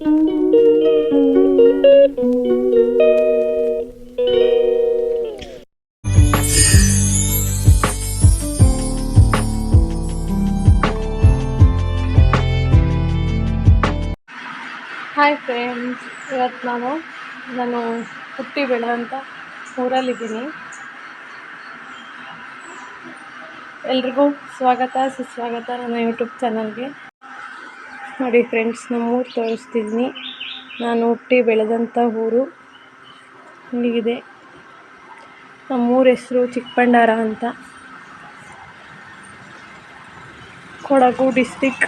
Hi friends ಇವತ್ತು ನಾನು ನಾನು ಹುಟ್ಟಿ ಬೆಳೆದಂಥ ಊರಲ್ಲಿದ್ದೀನಿ. ಎಲ್ರಿಗೂ ಸ್ವಾಗತ ಸುಸ್ವಾಗತ ನನ್ನ ಯೂಟ್ಯೂಬ್ ಚಾನಲ್ಗೆ ನೋಡಿ ಫ್ರೆಂಡ್ಸ್ ನಮ್ಮ ಊರು ತೋರಿಸ್ತಿದ್ದೀನಿ ನಾನು ಹುಟ್ಟಿ ಬೆಳೆದಂಥ ಊರು. ಇಲ್ಲಿಗಿದೆ. ನಮ್ಮ ಊರ ಹೆಸರು ಚಿಕ್ಕಪಂಡಾರ ಅಂತ. ಕೊಡಗು ಡಿಸ್ಟಿಕ್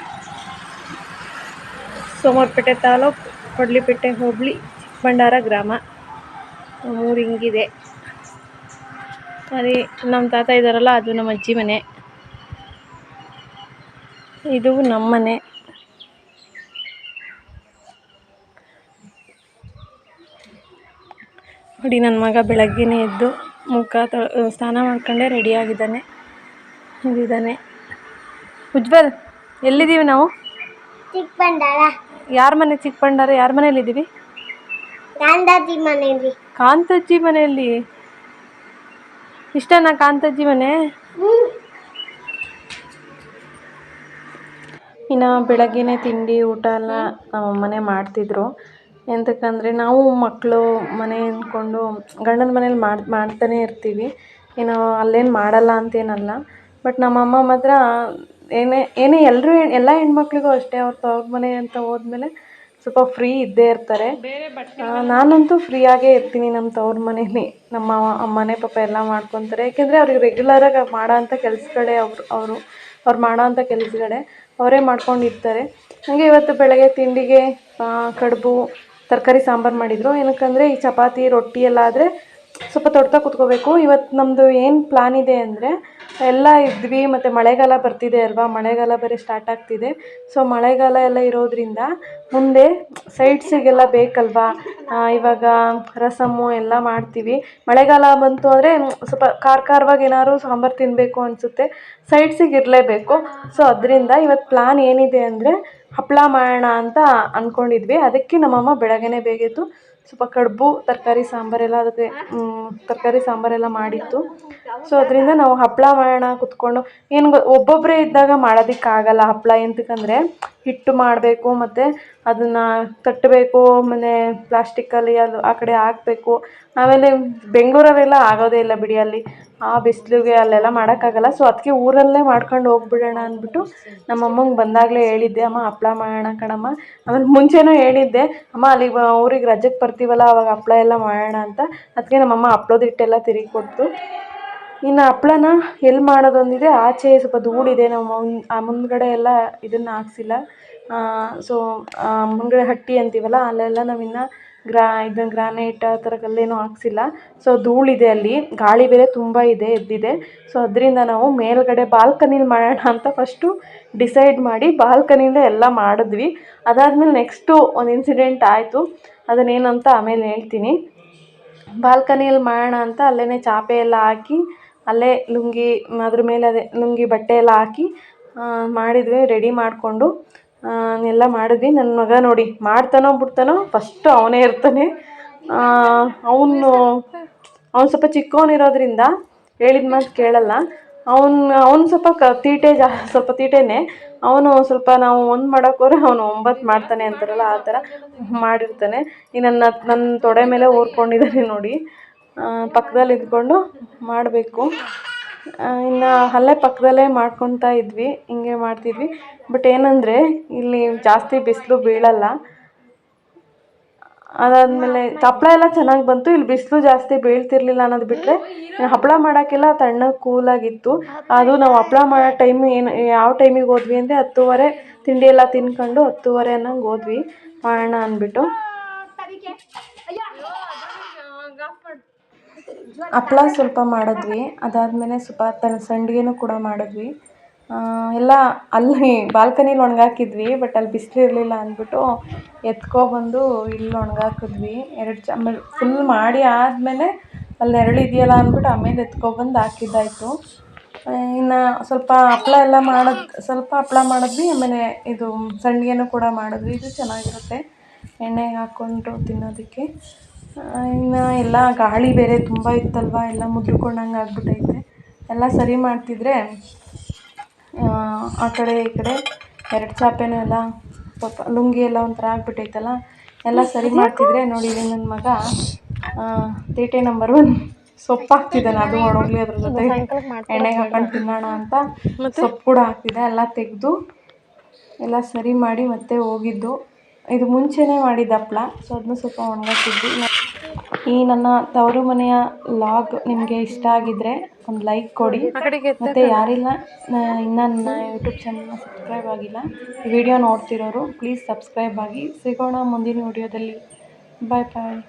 ಸೋಮವಾರಪೇಟೆ ತಾಲೂಕು, ಕೊಡ್ಲಿಪೇಟೆ ಹೋಬಳಿ ಚಿಕ್ಕಬಂಡಾರ ಗ್ರಾಮ. ನಮ್ಮೂರು ಹಿಂಗಿದೆ. ಅದೇ ನಮ್ಮ ತಾತ ಇದ್ದಾರಲ್ಲ ಅದು ನಮ್ಮ ಅಜ್ಜಿ ಮನೆ. ಇದು ನಮ್ಮ ನೋಡಿ ನನ್ನ ಮಗ ಬೆಳಗ್ಗೆನೇ ಎದ್ದು ಮುಖ ತೊಳ ಸ್ನಾನ ಮಾಡ್ಕೊಂಡೆ ರೆಡಿಯಾಗಿದ್ದಾನೆ ಇದ್ದಾನೆ ಉಜ್ವಲ್ ಎಲ್ಲಿದ್ದೀವಿ ನಾವು? ಚಿಕ್ಕಪಂಡಾರ. ಯಾರ ಮನೆ ಚಿಕ್ಕಪಂಡಾರ? ಯಾರ ಮನೇಲಿದ್ದೀವಿ ಕಾಂತಜ್ಜಿ ಮನೆಯಲ್ಲಿ. ಕಾಂತಜ್ಜಿ ಮನೆಯಲ್ಲಿ? ಇಷ್ಟನಾ ಕಾಂತಜ್ಜಿ ಮನೆ? ಇನ್ನು ಬೆಳಗ್ಗೆನೇ ತಿಂಡಿ ಊಟ ಎಲ್ಲ ನಮ್ಮ ಮನೆ ಮಾಡ್ತಿದ್ರು. ಎಂತಕ್ಕಂದರೆ ನಾವು ಮಕ್ಕಳು ಮನೆ ಅಂದ್ಕೊಂಡು ಗಂಡನ ಮನೇಲಿ ಮಾಡಿ, ಮಾಡ್ತಾನೆ ಇರ್ತೀವಿ. ಏನು ಅಲ್ಲೇನು ಮಾಡಲ್ಲ ಅಂತೇನಲ್ಲ. ಬಟ್ ನಮ್ಮ ಅಮ್ಮ ಮಾತ್ರ ಏನೇ ಏನೇ ಎಲ್ಲರೂ ಎಲ್ಲ ಹೆಣ್ಮಕ್ಳಿಗೂ ಅಷ್ಟೇ, ಅವ್ರ ತವ್ರ ಮನೆ ಅಂತ ಹೋದ್ಮೇಲೆ ಸ್ವಲ್ಪ ಫ್ರೀ ಇದ್ದೇ ಇರ್ತಾರೆ. ನಾನಂತೂ ಫ್ರೀಯಾಗೇ ಇರ್ತೀನಿ ನಮ್ಮ ತವ್ರ ಮನೇಲಿ. ನಮ್ಮ ಅಮ್ಮನೇ ಪಾಪ ಎಲ್ಲ ಮಾಡ್ಕೊತಾರೆ. ಯಾಕೆಂದರೆ ಅವ್ರಿಗೆ ರೆಗ್ಯುಲರಾಗಿ ಮಾಡೋ ಅಂಥ ಕೆಲಸಗಳೇ ಅವರು ಅವರು, ಅವ್ರು ಮಾಡೋ ಅಂಥ ಕೆಲಸಗಳೇ ಅವರೇ ಮಾಡ್ಕೊಂಡಿರ್ತಾರೆ. ಹಾಗೆ ಇವತ್ತು ಬೆಳಗ್ಗೆ ತಿಂಡಿಗೆ ಕಡುಬು ತರಕಾರಿ ಸಾಂಬಾರು ಮಾಡಿದರು. ಏನಕ್ಕಂದರೆ ಈ ಚಪಾತಿ ರೊಟ್ಟಿ ಎಲ್ಲ ಆದರೆ ಸ್ವಲ್ಪ ತೊಡ್ತಾ ಕುತ್ಕೋಬೇಕು. ಇವತ್ತು ನಮ್ಮದು ಏನು ಪ್ಲಾನ್ ಇದೆ ಅಂದರೆ, ಎಲ್ಲ ಇದ್ವಿ, ಮತ್ತು ಮಳೆಗಾಲ ಬರ್ತಿದೆ ಅಲ್ವಾ? ಮಳೆಗಾಲ ಬೇರೆ ಸ್ಟಾರ್ಟ್ ಆಗ್ತಿದೆ. ಸೊ ಮಳೆಗಾಲ ಎಲ್ಲ ಇರೋದ್ರಿಂದ ಮುಂದೆ ಸೈಡ್ಸಿಗೆಲ್ಲ ಬೇಕಲ್ವಾ? ಇವಾಗ ರಸಮ್ಮು ಎಲ್ಲ ಮಾಡ್ತೀವಿ. ಮಳೆಗಾಲ ಬಂತು ಅಂದರೆ ಸ್ವಲ್ಪ ಖಾರ ಖಾರವಾಗಿ ಏನಾದ್ರು ಸಾಂಬಾರು ತಿನ್ನಬೇಕು ಅನಿಸುತ್ತೆ. ಸೈಡ್ಸಿಗೆ ಇರಲೇಬೇಕು. ಸೊ ಅದರಿಂದ ಇವತ್ತು ಪ್ಲ್ಯಾನ್ ಏನಿದೆ ಅಂದರೆ ಹಪ್ಪಳ ಮಾಡೋಣ ಅಂತ ಅಂದ್ಕೊಂಡಿದ್ವಿ ಅದಕ್ಕೆ ನಮ್ಮಮ್ಮ ಬೆಳಗ್ಗೆನೇ ಬೇಗ ಎದ್ದು ಸ್ವಲ್ಪ ಕಡುಬು, ತರಕಾರಿ, ಸಾಂಬಾರೆಲ್ಲ ಅದಕ್ಕೆ ತರಕಾರಿ, ಸಾಂಬಾರೆಲ್ಲ ಮಾಡಿತ್ತು. ಸೊ ಅದರಿಂದ ನಾವು ಹಪ್ಪಳ ಮಾಡೋಣ ಕುತ್ಕೊಂಡು, ಏನು ಗೊ ಒಬ್ಬೊಬ್ಬರೇ ಇದ್ದಾಗ ಮಾಡೋದಕ್ಕಾಗಲ್ಲ ಹಪ್ಪಳ ಎಂತಕ್ಕಂದರೆ ಹಿಟ್ಟು ಮಾಡಬೇಕು ಮತ್ತು ಅದನ್ನು ತಟ್ಟಬೇಕು, ಆಮೇಲೆ ಪ್ಲಾಸ್ಟಿಕ್ಕಲ್ಲಿ ಅದು ಆ ಕಡೆ ಹಾಕ್ಬೇಕು. ಆಮೇಲೆ ಬೆಂಗಳೂರಲ್ಲೆಲ್ಲ ಆಗೋದೇ ಇಲ್ಲ ಬಿಡಿ ಅಲ್ಲಿ. ಆ ಬಿಸಿಲಿಗೆ ಅಲ್ಲೆಲ್ಲ ಮಾಡೋಕ್ಕಾಗಲ್ಲ. ಸೊ ಅದಕ್ಕೆ ಊರಲ್ಲೇ ಮಾಡ್ಕೊಂಡು ಹೋಗ್ಬಿಡೋಣ ಅಂದ್ಬಿಟ್ಟು ನಮ್ಮ ಅಮ್ಮಂಗೆ ಬಂದಾಗಲೇ ಹೇಳಿದ್ದೆ, ಅಮ್ಮ, ಹಪ್ಳ ಮಾಡೋಣ ಕಣಮ್ಮ. ಆಮೇಲೆ ಮುಂಚೆನೂ ಹೇಳಿದ್ದೆ, ಅಮ್ಮ ಅಲ್ಲಿ ಊರಿಗೆ ರಜಕ್ಕೆ ಬರ್ತೀವಲ್ಲ, ಅವಾಗ ಹಪ್ಳ ಎಲ್ಲ ಮಾಡೋಣ ಅಂತ. ಅದಕ್ಕೆ ನಮ್ಮಮ್ಮ ಹಪ್ಳದ ಹಿಟ್ಟೆಲ್ಲ ತಿರುಗಿ ಕೊಟ್ಟು ಇನ್ನು ಹಪ್ಳನ ಎಲ್ಲಿ ಮಾಡೋದೊಂದಿದೆ? ಆಚೆ ಸ್ವಲ್ಪ ಧೂಳಿದೆ ನಾವು ಮುಂದ್ಗಡೆ ಎಲ್ಲ ಇದನ್ನು ಹಾಕ್ಸಿಲ್ಲ. ಸೊ ಮುಂದ್ಗಡೆ ಹಟ್ಟಿ ಅಂತೀವಲ್ಲ, ಅಲ್ಲೆಲ್ಲ ನಾವಿನ್ನು ಗ್ರಾ, ಇದನ್ನು ಗ್ರಾನೈಟ್ ಆ ಥರ ಕಲ್ಲೇನೂ ಹಾಕ್ಸಿಲ್ಲ ಸೊ ಧೂಳಿದೆ ಅಲ್ಲಿ. ಗಾಳಿ ಬೇರೆ ತುಂಬ ಇದೆ, ಎದ್ದಿದೆ. ಸೊ ಅದರಿಂದ ನಾವು ಮೇಲ್ಗಡೆ ಬಾಲ್ಕನಿಲಿ ಮಾಡೋಣ ಅಂತ ಫಸ್ಟು ಡಿಸೈಡ್ ಮಾಡಿ ಬಾಲ್ಕನಿಯಿಂದ ಎಲ್ಲ ಮಾಡಿದ್ವಿ. ಅದಾದಮೇಲೆ ನೆಕ್ಸ್ಟು ಒಂದು ಇನ್ಸಿಡೆಂಟ್ ಆಯಿತು. ಅದನ್ನೇನಂತ ಆಮೇಲೆ ಹೇಳ್ತೀನಿ. ಬಾಲ್ಕನಿಯಲ್ಲಿ ಮಾಡೋಣ ಅಂತ ಅಲ್ಲೇ ಚಾಪೆ ಎಲ್ಲ ಹಾಕಿ ಅಲ್ಲೇ ಲುಂಗಿ, ಅದ್ರ ಮೇಲೆ ಅದೇ ಲುಂಗಿ ಬಟ್ಟೆ ಎಲ್ಲ ಹಾಕಿ ಮಾಡಿದ್ವಿ ರೆಡಿ ಮಾಡಿಕೊಂಡು ಎಲ್ಲ ಮಾಡಿದ್ವಿ. ನನ್ನ ಮಗ ನೋಡಿ ಮಾಡ್ತಾನೋ ಬಿಡ್ತಾನೋ ಫಸ್ಟು ಅವನೇ ಇರ್ತಾನೆ. ಅವನು, ಅವ್ನು ಸ್ವಲ್ಪ ಚಿಕ್ಕವನಿರೋದ್ರಿಂದ ಹೇಳಿದ ಮಾತು ಕೇಳಲ್ಲ. ಅವ್ನು ಅವ್ನು ಸ್ವಲ್ಪ ಕ, ತೀಟೆ ಜಾ, ಸ್ವಲ್ಪ ತೀಟೆನೇ. ಅವನು ಸ್ವಲ್ಪ ನಾವು ಒಂದು ಮಾಡೋಕ್ಕೋದ್ರೆ ಅವನು ಒಂಬತ್ತು ಮಾಡ್ತಾನೆ ಅಂತಾರಲ್ಲ, ಆ ಥರ ಮಾಡಿರ್ತಾನೆ. ಈ ನನ್ನ ನನ್ನ ತೊಡೆ ಮೇಲೆ ಓರ್ಕೊಂಡಿದ್ದಾನೆ ನೋಡಿ. ಪಕ್ಕದಲ್ಲಿ ಇದ್ಕೊಂಡು ಮಾಡಬೇಕು. ಇನ್ನು ಅಲ್ಲೇ ಪಕ್ಕದಲ್ಲೇ ಮಾಡ್ಕೊತಾ ಇದ್ವಿ, ಹಿಂಗೆ ಮಾಡ್ತಿದ್ವಿ. ಬಟ್ ಏನಂದರೆ, ಇಲ್ಲಿ ಜಾಸ್ತಿ ಬಿಸಿಲು ಬೀಳಲ್ಲ. ಅದಾದಮೇಲೆ ಹಪ್ಳ ಎಲ್ಲ ಚೆನ್ನಾಗಿ ಬಂತು, ಇಲ್ಲಿ ಬಿಸಿಲು ಜಾಸ್ತಿ ಬೀಳ್ತಿರ್ಲಿಲ್ಲ ಅನ್ನೋದು ಬಿಟ್ಟರೆ ಹಪ್ಪಳ ಮಾಡೋಕ್ಕೆಲ್ಲ ತಣ್ಣಗೆ ಕೂಲಾಗಿತ್ತು. ಅದು ನಾವು ಹಪ್ಪಳ ಮಾಡೋ ಟೈಮ್ ಏನು, ಯಾವ ಟೈಮಿಗೆ ಹೋದ್ವಿ ಅಂದರೆ ಹತ್ತುವರೆ, ತಿಂಡಿ ಎಲ್ಲ ತಿನ್ಕೊಂಡು ಹತ್ತುವರೆ ಅನ್ನೋಂಗೆ ಹೋದ್ವಿ. ಮಾಡೋಣ ಅಂದ್ಬಿಟ್ಟು. ಹಪ್ಳ ಸ್ವಲ್ಪ ಮಾಡಿದ್ವಿ. ಅದಾದಮೇಲೆ ಸ್ವಲ್ಪ ತ ಸಂಡಿಗೆನೂ ಕೂಡ ಮಾಡಿದ್ವಿ. ಎಲ್ಲ ಅಲ್ಲಿ ಬಾಲ್ಕನಿಲಿ ಒಣಗಾಕಿದ್ವಿ, ಬಟ್ ಅಲ್ಲಿ ಬಿಸಿಲು ಇರಲಿಲ್ಲ ಅಂದ್ಬಿಟ್ಟು ಎತ್ಕೊಬಂದು ಇಲ್ಲಿ ಒಣಗಾಕಿದ್ವಿ. ಎರಡು ಚ ಫುಲ್ ಮಾಡಿ ಆದಮೇಲೆ ಅಲ್ಲಿ ನೆರಳು ಇದೆಯಲ್ಲ ಅಂದ್ಬಿಟ್ಟು ಆಮೇಲೆ ಎತ್ಕೊಬಂದು ಹಾಕಿದ್ದಾಯಿತು. ಇನ್ನು ಸ್ವಲ್ಪ ಹಪ್ಳ ಎಲ್ಲ ಮಾಡೋದು, ಸ್ವಲ್ಪ ಹಪ್ಳ ಮಾಡಿದ್ವಿ, ಆಮೇಲೆ ಇದು ಸಂಡಿಗೆನೂ ಕೂಡ ಮಾಡಿದ್ವಿ. ಇದು ಚೆನ್ನಾಗಿರುತ್ತೆ. ಎಣ್ಣೆಗೆ ಹಾಕ್ಕೊಂಡು ತಿನ್ನೋದಕ್ಕೆ. ಇನ್ನು ಎಲ್ಲ ಗಾಳಿ ಬೇರೆ ತುಂಬ ಇತ್ತಲ್ವ ಎಲ್ಲ ಮುದ್ರಿಕೊಂಡಂಗೆ ಆಗ್ಬಿಟ್ಟೈತೆ ಎಲ್ಲ ಸರಿ ಮಾಡ್ತಿದ್ರೆ ಆ ಕಡೆ ಈ ಕಡೆ ಎರಡು ಚಾಪೆನೂ ಎಲ್ಲ ಪಾಪ ಲುಂಗಿ ಎಲ್ಲ ಒಂಥರ ಆಗ್ಬಿಟ್ಟೈತಲ್ಲ ಎಲ್ಲ ಸರಿ ಮಾಡ್ತಿದ್ರೆ ನೋಡಿ ನನ್ನ ಮಗ ತೇಟೆ ನಂಬರ್ ಒನ್ ಸೊಪ್ಪು ಹಾಕ್ತಿದ್ದಾನೆ ಅದು ಒಣಗ್ಲಿ ಅದ್ರ ಜೊತೆ. ಎಣ್ಣೆಗೆ ಹಾಕೊಂಡು ತಿನ್ನೋಣ ಅಂತ ಸೊಪ್ಪು ಕೂಡ ಹಾಕ್ತಿದ್ದೆ ಎಲ್ಲ ತೆಗೆದು ಎಲ್ಲ ಸರಿ ಮಾಡಿ ಮತ್ತೆ ಹೋಗಿದ್ದು. ಇದು ಮುಂಚೆನೇ ಮಾಡಿದ ಹಪ್ಳ ಸೊ ಅದನ್ನು ಸ್ವಲ್ಪ ಒಣಗಾಕಿದ್ವಿ ಈ ನನ್ನ ತವರು ಮನೆಯ ಲಾಗ್ ನಿಮಗೆ ಇಷ್ಟ ಆಗಿದ್ರೆ ಒಂದು ಲೈಕ್ ಕೊಡಿ. ಮತ್ತೆ ಯಾರಿಲ್ಲ ಇನ್ನೂ ನನ್ನ ಯೂಟ್ಯೂಬ್ ಚಾನಲ್ನ ಸಬ್ಸ್ಕ್ರೈಬ್ ಆಗಿಲ್ಲ ವಿಡಿಯೋ ನೋಡ್ತಿರೋರು ಪ್ಲೀಸ್ ಸಬ್ಸ್ಕ್ರೈಬ್ ಆಗಿ. ಸಿಗೋಣ ಮುಂದಿನ ವಿಡಿಯೋದಲ್ಲಿ. ಬಾಯ್ ಬಾಯ್.